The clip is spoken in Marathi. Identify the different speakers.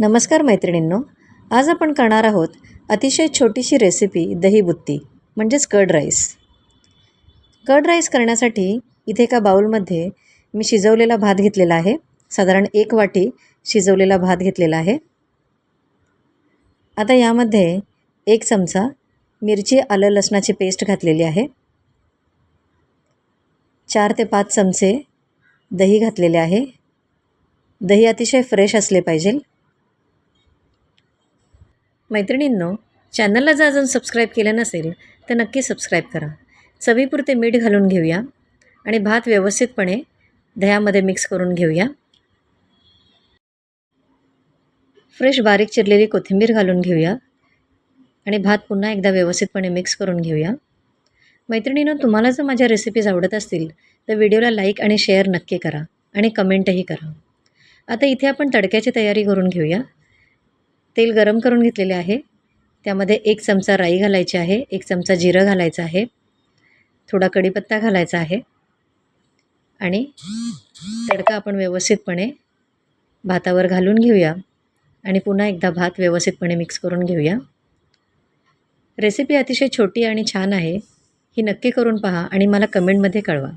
Speaker 1: नमस्कार मैत्रिणींनो आज आपण करणार आहोत अतिशय छोटीशी रेसिपी दही बुत्ती म्हणजेच कर्ड राईस कर्ड राईस करण्यासाठी इथे एका बाऊलमध्ये मी शिजवलेला भात घेतलेला आहे. साधारण एक वाटी शिजवलेला भात घेतलेला आहे. आता यामध्ये एक चमचा मिरची आलं लसणाची पेस्ट घातलेली आहे. चार ते पाच चमचे दही घातलेले आहे. दही अतिशय फ्रेश असले पाहिजे. मैत्रिणींनो चॅनलला जर अजून सबस्क्राईब केलं नसेल तर नक्की सबस्क्राईब करा. चवीपुरते मीठ घालून घेऊया आणि भात व्यवस्थितपणे दह्यामध्ये मिक्स करून घेऊया. फ्रेश बारीक चिरलेली कोथिंबीर घालून घेऊया आणि भात पुन्हा एकदा व्यवस्थितपणे मिक्स करून घेऊया. मैत्रिणीनं तुम्हाला जर माझ्या रेसिपीज आवडत असतील तर व्हिडिओला लाईक आणि शेअर नक्की करा आणि कमेंटही करा. आता इथे आपण तडक्याची तयारी करून घेऊया. तेल गरम करून घेतलेले आहे. त्यामध्ये एक चमचा राई घालायची आहे एक चमचा जिरं घालायचं आहे थोडा कढीपत्ता घालायचा आहे आणि तडका आपण व्यवस्थितपणे भातावर घालून घेऊया आणि पुन्हा एकदा भात व्यवस्थितपणे मिक्स करून घेऊया. रेसिपी अतिशय छोटी आणि छान आहे ही नक्की करून पहा आणि मला कमेंटमध्ये कळवा.